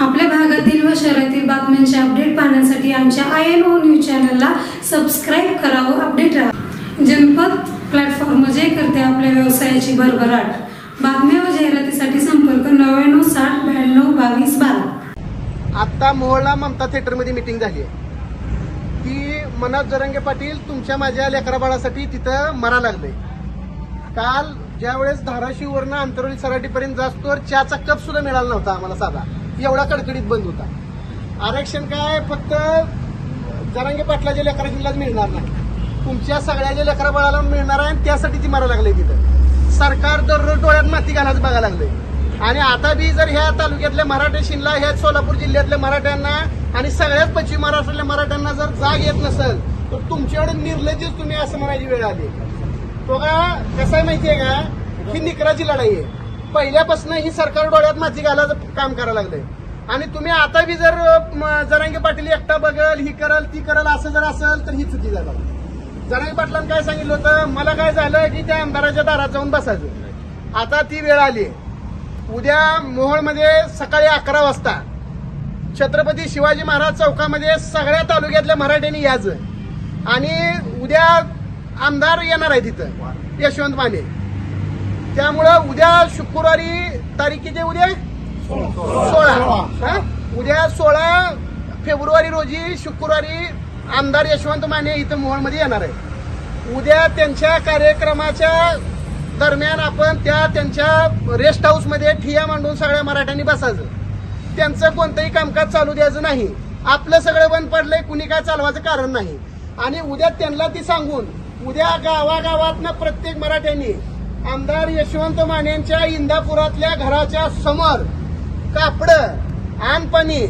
आपल्या भागातील व शहरातील बातम्यांचे अपडेट पाहण्यासाठी आमच्या आय एन ओ न्यूज चॅनलला सबस्क्राईब करावं अपडेट राहा. जनपद प्लॅटफॉर्म जे करते आपल्या व्यवसायाची भरभराट. बातम्या व जाहिरातीसाठी संपर्क नव्याण्णव साठ ब्याण्णव बावीस बारा. आता मोहळा ममता थिएटरमध्ये मिटिंग झाली आहे. की मनोज जरंगे पाटील तुमच्या माझ्या लेकराबाळासाठी तिथं मरा लागले. काल ज्यावेळेस धाराशिववरनं अंतरोली सराटीपर्यंत जास्तोवर चहाचा कप सुद्धा मिळाला नव्हता आम्हाला साधा. एवढा कडकडीत बंद होता. आरक्षण काय फक्त जरांगे पाटलाच्या लेकरांनाच मिळणार नाही. तुमच्या सगळ्याच्या लेकरा बाळाला मिळणार आहे आणि त्यासाठी ती मारा लागली तिथं. सरकार दररोज डोळ्यात माती घालायचं बघायला लागले आणि आता बी जर ह्या तालुक्यातल्या मराठे शिनला ह्या सोलापूर जिल्ह्यातल्या मराठ्यांना आणि सगळ्याच पश्चिम महाराष्ट्रातल्या मराठ्यांना जर जाग येत नसेल तर तुमच्याकडे निर्लज्जच तुम्ही असं म्हणायची वेळ आली. तो का कसं आहे माहितीये का? ही निकराची लढाई आहे. पहिल्यापासून ही सरकार डोळ्यात माती घालायचं काम करायला लागलंय. आणि तुम्ही आता बी जर म, जरांगे पाटील एकटा बघल ही करल ती करल असं जर असेल तर ही चुकी झालं. जरांगे पाटलांनी काय सांगितलं होतं? मला काय झालं की त्या आमदाराच्या दारात जाऊन बसायचं. आता ती वेळ आली. उद्या मोहोळमध्ये सकाळी अकरा वाजता छत्रपती शिवाजी महाराज चौकामध्ये सगळ्या तालुक्यातल्या मराठ्यांनी यायचं. आणि उद्या आमदार येणार आहे तिथं यशवंत माने. त्यामुळं उद्या शुक्रवारी तारीख किती उद्या? सोळा. हा? उद्या सोळा फेब्रुवारी रोजी शुक्रवारी आमदार यशवंत माने इथं मोहोळमध्ये येणार आहे उद्या त्यांच्या कार्यक्रमाच्या दरम्यान आपण त्या त्यांच्या रेस्ट हाऊसमध्ये ठिया मांडून सगळ्या मराठ्यांनी बसायचं. त्यांचं कोणतंही कामकाज चालू द्यायचं नाही. आपलं सगळं बंद पडलंय कुणी काय चालवायचं कारण नाही. आणि उद्या त्यांना ती सांगून उद्या गावागावातनं प्रत्येक मराठ्यांनी आमदार यशवंत मानेंच्या इंदापुरातल्या घराच्या समोर कापड पाणी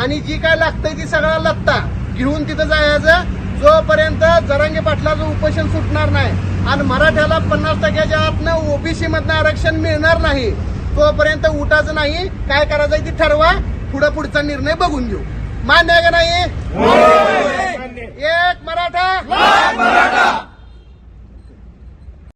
आणि जी काय लागतंय ती सगळा लत्ता. घेऊन तिथं जायचं. जोपर्यंत जरांगे पाटलाचं उपोषण सुटणार नाही आणि मराठ्याला पन्नास टक्क्याच्या आतनं ओबीसी मधनं आरक्षण मिळणार नाही तोपर्यंत उठायचं नाही. काय करायचं ती ठरवा. पुढं पुढचा निर्णय बघून घेऊ. मान्य का नाही? एक मराठा.